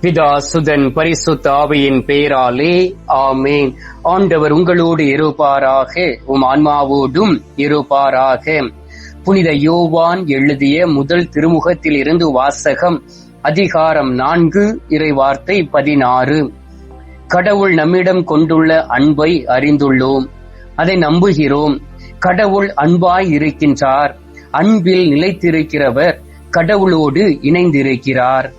பிதா சுதன் பரிசுத்த ஆவியின் பெயராலே ஆமேன். ஆண்டவர் உங்களோடு இருப்பாராக உம் ஆன்மாவோடும் இருப்பாராக. புனித யோவான் எழுதிய முதல் திருமுகத்தில் இருந்து வாசகம் அதிகாரம் நான்கு இறைவார்த்தை பதினாறு. கடவுள் நம்மிடம் கொண்டுள்ள அன்பை அறிந்துள்ளோம். அதை நம்புகிறோம். கடவுள் அன்பாய் இருக்கின்றார். அன்பில் நிலைத்திருக்கிறவர் கடவுளோடு இணைந்திருக்கிறார்.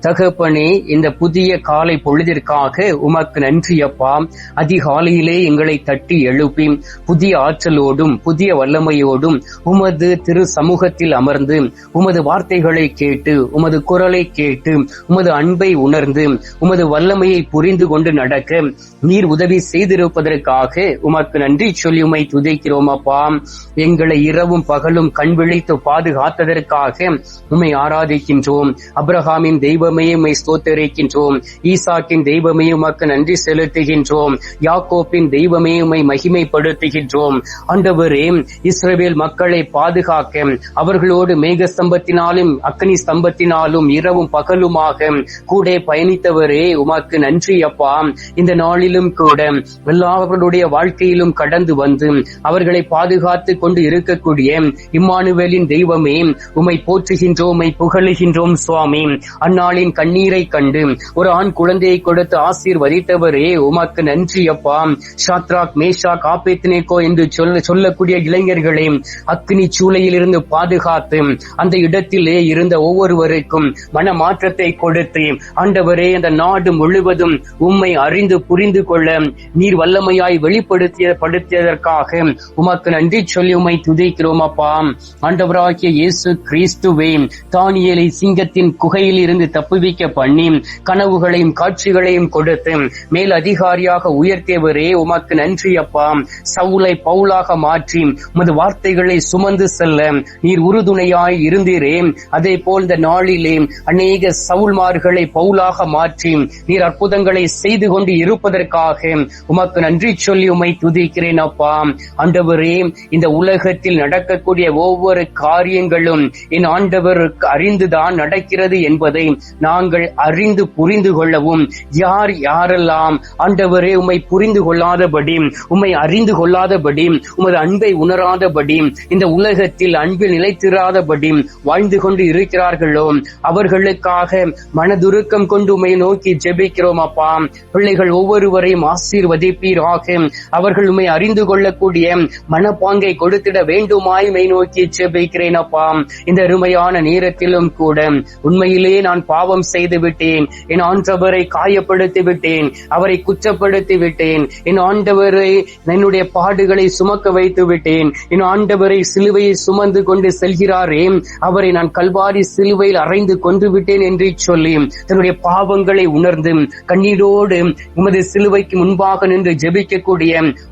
தகப்பனே இந்த புதிய காலை பொழுதிற்காக உமக்கு நன்றி அப்பா. அதிகாலையிலே எங்களை தட்டி எழுப்பி புதிய ஆற்றலோடும் புதிய வல்லமையோடும் உமது திரு சமூகத்தில் அமர்ந்து உமது வார்த்தைகளை கேட்டு உமது குரலை கேட்டு உமது அன்பை உணர்ந்து உமது வல்லமையை புரிந்து கொண்டு நடக்க நீர் உதவி செய்திருப்பதற்காக உமக்கு நன்றி சொல்லி உமை துதைக்கிறோம் அப்பா. எங்களை இரவும் பகலும் கண் விழித்து பாதுகாத்ததற்காக உமை ஆராதிக்கின்றோம். அப்ரஹாமின் தெய்வ தெய்வமே உமை ஸ்தோத்தரிக்கின்றோம். ஈசாக்கின் தெய்வமே உமக்கு நன்றி செலுத்துகின்றோம். யாக்கோப்பின் தெய்வமே உமை மகிமைப்படுத்துகின்றோம். ஆண்டவரே இஸ்ரவேல் மக்களை பாதுகாக்க அவர்களோடு மேக ஸ்தம்பத்தினாலும் அக்னி ஸ்தம்பத்தினாலும் இரவும் பகலுமாக கூட பயணித்தவரே உமக்கு நன்றி அப்பா. இந்த நாளிலும் கூட எல்லாவர்களுடைய வாழ்க்கையிலும் கடந்து வந்து அவர்களை பாதுகாத்து கொண்டு இருக்கக்கூடிய இம்மானுவேலின் தெய்வமே உமை போற்றுகின்றோம் உமை புகழுகின்றோம் சுவாமி. அந்நாளில் அந்நாளின் கண்ணீரை கண்டு ஒரு ஆண் குழந்தையை கொடுத்து ஆசீர்வதித்தவரே உமக்கு நன்றி அப்பா. ஷாத்ராக் மேஷா காப்பேத்னேகோ என்று சொல்ல சொல்லக்கூடிய இளைஞர்களை அக்னி சூளையில் இருந்து பாதுகாத்து அந்த இடத்திலே இருந்த ஒவ்வொருவருக்கும் மன மாற்றத்தை கொடுத்து ஆண்டவரே அந்த நாடு முழுவதும் உம்மை அறிந்து புரிந்து கொள்ள நீர் வல்லமையாய் வெளிப்படுத்திய படுத்தியதற்காக உமக்கு நன்றி சொல்லி உம்மை துதிக்கிறோம் அப்பா. ஆண்டவராகிய இயேசு கிறிஸ்துவே தானியலை சிங்கத்தின் குகையில் இருந்து தப்ப தப்புவிக்க பண்ணி கனவுகளையும் காட்சிகளையும் கொடுத்து மேல் அதிகாரியாக உயர்த்தியவரே உமக்கு நன்றி அப்பா. சவுலை பவுலாக மாற்றி உமது வார்த்தைகளை சுமந்து செல்ல நீர் உறுதுணையாய் இருந்தீரே. அதே போல் இந்த நாளிலே அநேக சவுல்மார்களை பவுலாக மாற்றி நீர் அற்புதங்களை செய்து கொண்டு இருப்பதற்காக உமக்கு நன்றி சொல்லி உமை துதிக்கிறேன் அப்பா. ஆண்டவரே இந்த உலகத்தில் நடக்கக்கூடிய ஒவ்வொரு காரியங்களும் என் ஆண்டவருக்கு அறிந்துதான் நடக்கிறது என்பதை நாங்கள் அறிந்து புரிந்து கொள்ளவும். யார் யாரெல்லாம் ஆண்டவரே உம்மை புரிந்து கொள்ளாதபடி உம்மை அறிந்து கொள்ளாதபடி உமது அன்பை உணராதபடி இந்த உலகத்தில் அன்பில் நிலைத்திராதபடி வாழ்ந்து கொண்டு இருக்கிறார்களோ அவர்களுக்காக மனதுருக்கம் கொண்டு உம்மை நோக்கி ஜெபிக்கிறோம் அப்பா. பிள்ளைகள் ஒவ்வொருவரையும் ஆசீர்வதிப்பீராக. அவர்கள் உண்மை அறிந்து கொள்ளக்கூடிய மனப்பாங்கை கொடுத்திட வேண்டுமாய் மை நோக்கி ஜெபிக்கிறேன் அப்பா. இந்த அருமையான நேரத்திலும் கூட உண்மையிலேயே நான் பாவம் செய்து விட்டேன் என் ஆண்டவரை காயப்படுத்தி விட்டேன் அவரை குற்றப்படுத்தி விட்டேன் என் ஆண்டவரை என்னுடைய பாடுகளை சுமக்க வைத்து விட்டேன் என் ஆண்டவரை சிலுவையை சுமந்து கொண்டு செல்கிறாரே அவரை நான் கல்வாரி சிலுவையில் அறைந்து கொன்று விட்டேன் என்று சொல்லி தன்னுடைய பாவங்களை உணர்ந்து கண்ணீரோடு உமது சிலுவைக்கு முன்பாக நின்று ஜெபிக்கக்கூடிய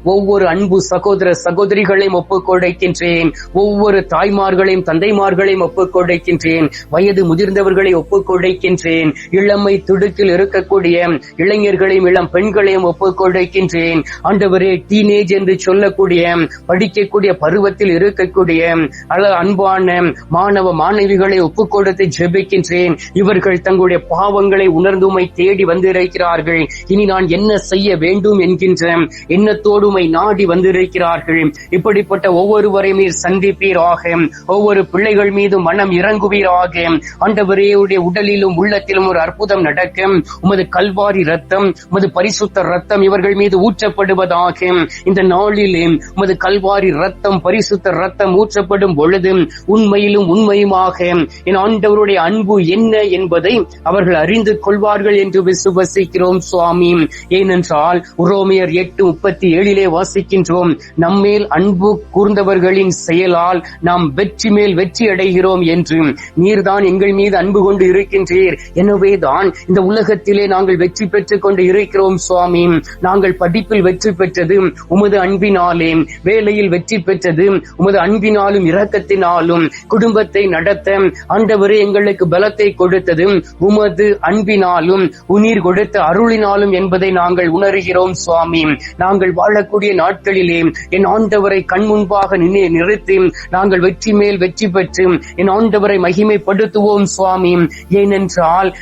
ஒவ்வொரு அன்பு சகோதர சகோதரிகளையும் ஒப்புக்கொடைக்கின்றேன் ஒவ்வொரு தாய்மார்களையும் தந்தைமார்களையும் ஒப்புக்கொடைக்கின்றேன் வயது முதிர்ந்தவர்களை ஒப்புக்கொடைக்க ஒப்புக்கொடுக்கின்றேன். இளமை துடுக்கில் இருக்கக்கூடிய இளைஞர்களையும் இளம் பெண்களையும் ஒப்புக்கொடுக்கின்றேன். ஆண்டவரே டீனேஜ் என்று சொல்லக்கூடிய படிக்கக்கூடிய பருவத்தில் இருக்கக்கூடிய அன்பான மாணவ மாணவிகளை ஒப்புக்கொடுத்து ஜெபிக்கின்றேன். இவர்கள் தங்களுடைய பாவங்களை உணர்ந்துமை தேடி வந்திருக்கிறார்கள். இனி நான் என்ன செய்ய வேண்டும் என்கின்ற எண்ணத்தோடுமை நாடி வந்திருக்கிறார்கள். இப்படிப்பட்ட ஒவ்வொருவரையும் நீர் சந்திப்பீராக. ஒவ்வொரு பிள்ளைகள் மீது மனம் இறங்குவீராக. ஆண்டவரே உடைய உடலிலும் உள்ளத்திலும் ஒரு அற்புதம் நடக்கும். உமது கல்வாரி ரத்தம் உமது பரிசுத்த ரத்தம் இவர்கள் மீது ஊற்றப்படுவதாக. இந்த நாளிலே உமது கல்வாரி ரத்தம் பரிசுத்த ரத்தம் ஊற்றப்படும் பொழுது உண்மையிலும் உண்மையுமாக என் ஆண்டவருடைய அன்பு என்ன என்பதை அவர்கள் அறிந்து கொள்வார்கள் என்று விசுவசிக்கிறோம் சுவாமி. ஏனென்றால் உரோமியர் எட்டு முப்பத்தி ஏழிலே வாசிக்கின்றோம் நம்மேல் அன்பு கூர்ந்தவர்களின் செயலால் நாம் வெற்றி மேல் வெற்றி அடைகிறோம் என்று. நீர்தான் எங்கள் மீது அன்பு கொண்டு இருக்கின்றீர் இருக்கின்றீர் எனவேதான் இந்த உலகத்திலே நாங்கள் வெற்றி பெற்றுக் கொண்டு இருக்கிறோம் சுவாமி. நாங்கள் படிப்பில் வெற்றி பெற்றது உமது அன்பினாலே. வேலையில் வெற்றி பெற்றது உமது அன்பினாலும் இரக்கத்தினாலும் குடும்பத்தை நடத்த ஆண்டவர் எங்களுக்கு பலத்தை கொடுத்தது உமது அன்பினாலும் உயிர் கொடுத்த அருளினாலும் என்பதை நாங்கள் உணர்கிறோம் சுவாமி. நாங்கள் வாழக்கூடிய நாட்களிலே என் ஆண்டவரை கண் முன்பாக நினை நிறுத்தி நாங்கள் வெற்றி மேல் வெற்றி பெற்று என் ஆண்டவரை மகிமைப்படுத்துவோம் சுவாமி. ஏனென்றால்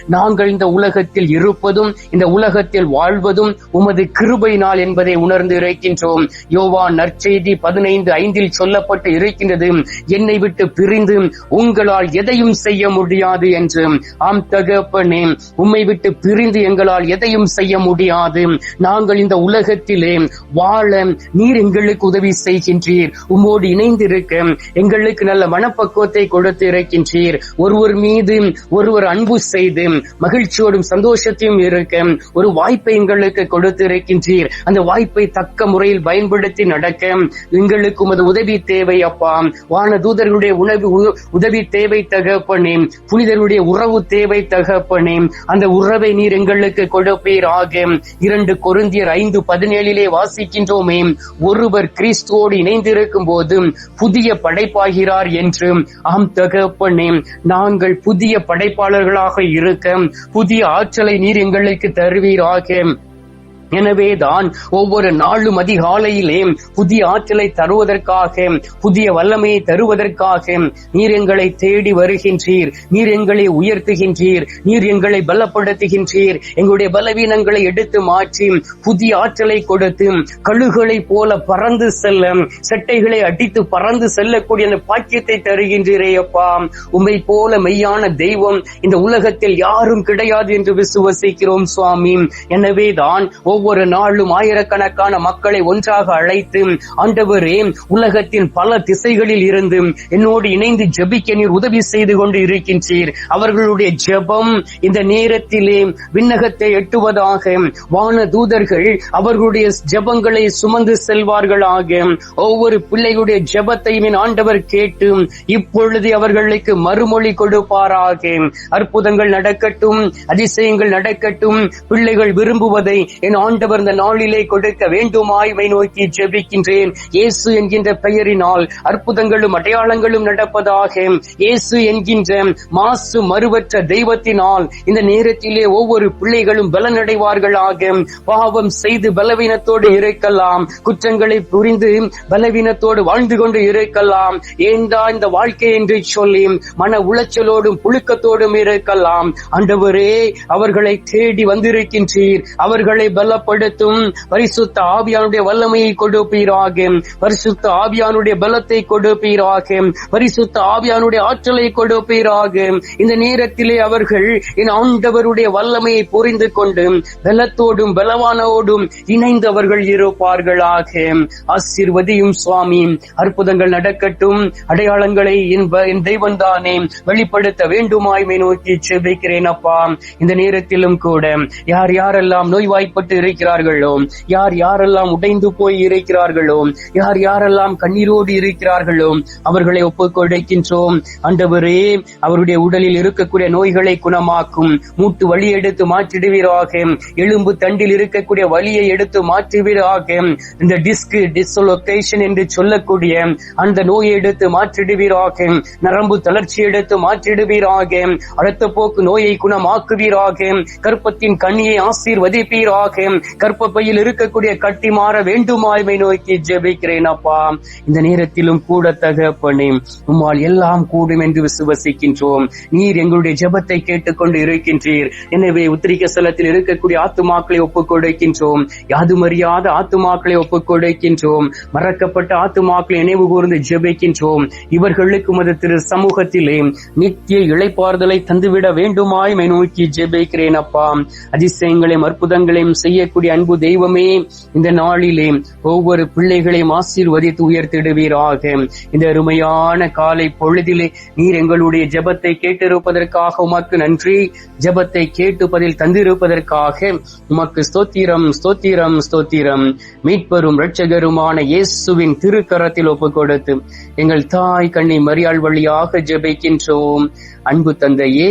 நாங்கள் இந்த உலகத்தில் இருப்பதும் இந்த உலகத்தில் வாழ்வதும் உமது கிருபை நாள் என்பதை உணர்ந்து இருக்கின்றோம் யோவா நற்செய்தி பதினைந்து ஐந்தில் சொல்லப்பட்டு இருக்கின்றது என்னை விட்டு பிரிந்து உங்களால் எதையும் செய்ய முடியாது என்று. ஆம் தகப்பனே உம்மை விட்டு பிரிந்து எங்களால் எதையும் செய்ய முடியாது. நாங்கள் இந்த உலகத்திலே வாழ நீர் எங்களுக்கு உதவி செய்கின்றீர். உம்மோடு இணைந்திருக்க எங்களுக்கு நல்ல மனப்பக்குவத்தை கொடுத்து இருக்கின்றீர் ஒருவர் மீது ஒருவர் அன்பு செய்து மகிழ்ச்சியோடும் சந்தோஷத்தையும் இருக்க ஒரு வாய்ப்பை எங்களுக்கு கொடுத்து இருக்கின்றீர் அந்த வாய்ப்பை தக்க முறையில் பயன்படுத்தி நடக்க எங்களுக்கு உமது உதவி தேவை அப்பா. வான தூதர்களுடைய உணவு உதவி தேவை தகப்பனே. புனிதருடைய உறவு தேவை தகப்பனே. அந்த உறவை நீர் எங்களுக்கு கொடுப்பீர் ஆக இரண்டு கொருந்தியர் ஐந்து பதினேழிலே வாசிக்கின்றோமே. ஒருவர் கிறிஸ்துவோடு இணைந்திருக்கும் போது புதிய படைப்பாகிறார் என்று. ஆம் தகப்பனே நாங்கள் புதிய படைப்பாளர்களாக இருக்க. புதிய ஆற்றலை நீர் எங்களுக்கு தருவீராக. எனவேதான் ஒவ்வொரு நாளும் அதிகாலையிலே புதிய ஆற்றலை தருவதற்காக புதிய வல்லமையை தருவதற்காக நீர் எங்களை தேடி வருகின்றீர். நீர் எங்களை உயர்த்துகின்றீர். நீர் எங்களை பலப்படுத்துகின்றீர். எங்களுடைய பலவீனங்களை எடுத்து மாற்றி புதிய ஆற்றலை கொடுத்து கழுகுகளை போல பறந்து செல்ல செட்டைகளை அடித்து பறந்து செல்லக்கூடிய அந்த பாக்கியத்தை தருகின்றீரே அப்பா. உமை போல மெய்யான தெய்வம் இந்த உலகத்தில் யாரும் கிடையாது என்று விசுவசிக்கிறோம் சுவாமி. எனவேதான் ஒவ்வொரு நாளும் ஆயிரக்கணக்கான மக்களை ஒன்றாக அழைத்து ஆண்டவரே உலகத்தின் பல திசைகளில் இருந்து என்னோடு இணைந்து ஜபிக்க நீர் உதவி செய்து கொண்டு இருக்கின்றீர். அவர்களுடைய ஜபம் இந்த நேரத்திலே விண்ணகத்தை எட்டுவதாக வான தூதர்கள் அவர்களுடைய ஜபங்களை சுமந்து செல்வார்களாக. ஒவ்வொரு பிள்ளையுடைய ஜபத்தையும் ஆண்டவர் கேட்டு இப்பொழுது அவர்களுக்கு மறுமொழி கொடுப்பாராக. அற்புதங்கள் நடக்கட்டும் அதிசயங்கள் நடக்கட்டும் பிள்ளைகள் விரும்புவதை என் ஆண்டவர் இந்த நாளிலே கொடுக்க வேண்டுமாய்மை நோக்கி ஜெபிக்கின்றேன். இயேசு என்கின்ற பெயரினால் அற்புதங்களும் அடையாளங்களும் நடப்பதாக இயேசு என்கின்ற மாசு மறுவற்ற தெய்வத்தினால் இந்த நேரத்திலே ஒவ்வொரு பிள்ளைகளும் பலனடைவார்களாக. பாவம் செய்து பலவீனத்தோடு இருக்கலாம் குற்றங்களை புரிந்து பலவீனத்தோடு வாழ்ந்து கொண்டு இருக்கலாம் ஏண்டா இந்த வாழ்க்கை என்று சொல்லி மன உளைச்சலோடும் புழுக்கத்தோடும் இருக்கலாம் ஆண்டவரே அவர்களை தேடி வந்திருக்கின்றீர். அவர்களை பல பலப்படுத்தும். பரிசுத்த ஆவியானுடைய வல்லமையை கொடுப்பீராக. பரிசுத்த ஆவியானுடைய பலத்தை கொடுப்பீராக. பரிசுத்த ஆவியானுடைய ஆற்றலை கொடுப்பீராக. இந்த நேரத்திலே அவர்கள் என் ஆண்டவருடைய வல்லமையை புரிந்து கொண்டு பலத்தோடும் பலவானோடும் இணைந்து அவர்கள் இருப்பார்களாக. ஆசிர்வதியும் சுவாமி. அற்புதங்கள் நடக்கட்டும். அடையாளங்களை என் ப- என் தெய்வம் தானே வெளிப்படுத்த வேண்டுமாய்மை நோக்கி செபிக்கிறேன் அப்பா. இந்த நேரத்திலும் கூட யார் யாரெல்லாம் நோய்வாய்ப்பட்டு இருக்கிறார்களோ யார் யாரெல்லாம் உடைந்து போய் இருக்கிறார்களோ யார் யாரெல்லாம் கண்ணீரோடு இருக்கிறார்களோ? அவர்களை ஒப்புக்கொடைக்கின்றோம் கொடுக்கின்றோம். அவருடைய உடலில் இருக்கக்கூடிய நோய்களை குணமாக்கும். மூட்டு வழி எடுத்து மாற்றிடுவீராக. எலும்பு தண்டில் இருக்கக்கூடிய வலியை எடுத்து மாற்றுவீராக. இந்த டிஸ்க் டிஸ்லொகேஷன் என்று சொல்லக்கூடிய அந்த நோயை எடுத்து மாற்றிடுவீராக. நரம்பு தளர்ச்சி எடுத்து மாற்றிடுவீராக. அழுத்த போக்கு நோயை குணமாக்குவீராக. கற்பத்தின் கண்ணியை ஆசீர்வதிப்பீராக. கற்பப்பையில் இருக்கக்கூடிய கட்டி மாற வேண்டுமாய்மை நோக்கி ஜெபிக்கிறேன் அப்பா. இந்த நேரத்திலும் கூட தகப்பனே உம்மால் எல்லாம் கூடும் என்று விசுவசிக்கின்றோம். நீர் எங்களுடைய ஜெபத்தை கேட்டுக்கொண்டு இருக்கின்றீர். எனவே உத்திரிக்க ஸ்தலத்தில் இருக்கக்கூடிய ஆத்துமாக்களை ஒப்புக்கொடுக்கின்றோம். யாதுமறியாத ஆத்துமாக்களை ஒப்புக்கொடுக்கின்றோம். மறக்கப்பட்ட ஆத்துமாக்களை நினைவு கூர்ந்து ஜெபிக்கின்றோம். இவர்களுக்கு உமது திரு சமூகத்திலே நித்திய இழைப்பாறுதலை தந்துவிட வேண்டுமாய் நோக்கி ஜெபிக்கிறேன் அப்பா. அதிசயங்களையும் அற்புதங்களையும் செய்ய செய்யக்கூடிய அன்பு தெய்வமே இந்த நாளிலே ஒவ்வொரு பிள்ளைகளையும் ஆசீர்வதித்து உயர்த்திடுவீராக. இந்த அருமையான காலை பொழுதிலே நீர் எங்களுடைய ஜபத்தை கேட்டிருப்பதற்காக உமக்கு நன்றி. ஜபத்தை கேட்டு பதில் தந்திருப்பதற்காக உமக்கு ஸ்தோத்திரம் ஸ்தோத்திரம் ஸ்தோத்திரம். மீட்பரும் இரட்சகருமான இயேசுவின் திருக்கரத்தில் ஒப்புக் கொடுத்து எங்கள் தாய் கண்ணி மரியாள் வழியாக ஜெபிக்கின்றோம். அன்பு தந்தையே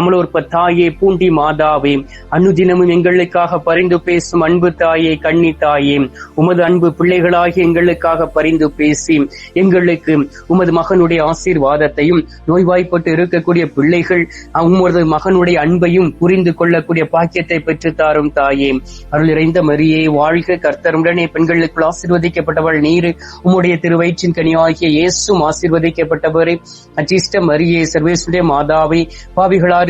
அமலோற்ப தாயே பூண்டி மாதாவே. அனுதினமும் எங்களுக்காக பரிந்து பேசும் அன்பு தாயே கண்ணி தாயே. உமது அன்பு பிள்ளைகளாகி எங்களுக்காக பரிந்து பேசி எங்களுக்கு உமது மகனுடைய ஆசீர்வாதத்தையும் நோய்வாய்ப்பட்டு இருக்கக்கூடிய பிள்ளைகள் உமது மகனுடைய அன்பையும் புரிந்து கொள்ளக்கூடிய பாக்கியத்தை பெற்று தாரும் தாயே. அருள் இறைந்த மரியே வாழ்க கர்த்தருடனே பெண்களுக்குள் ஆசீர்வதிக்கப்பட்டவள் நீர். உம்முடைய திருவயிற்றின் கனியாகிய இயேசும் ஆசீர்வதிக்கப்பட்டவரே. அச்சிஷ்ட மரியே சர்வேசுடைய மாதாவை. பாவிகளார்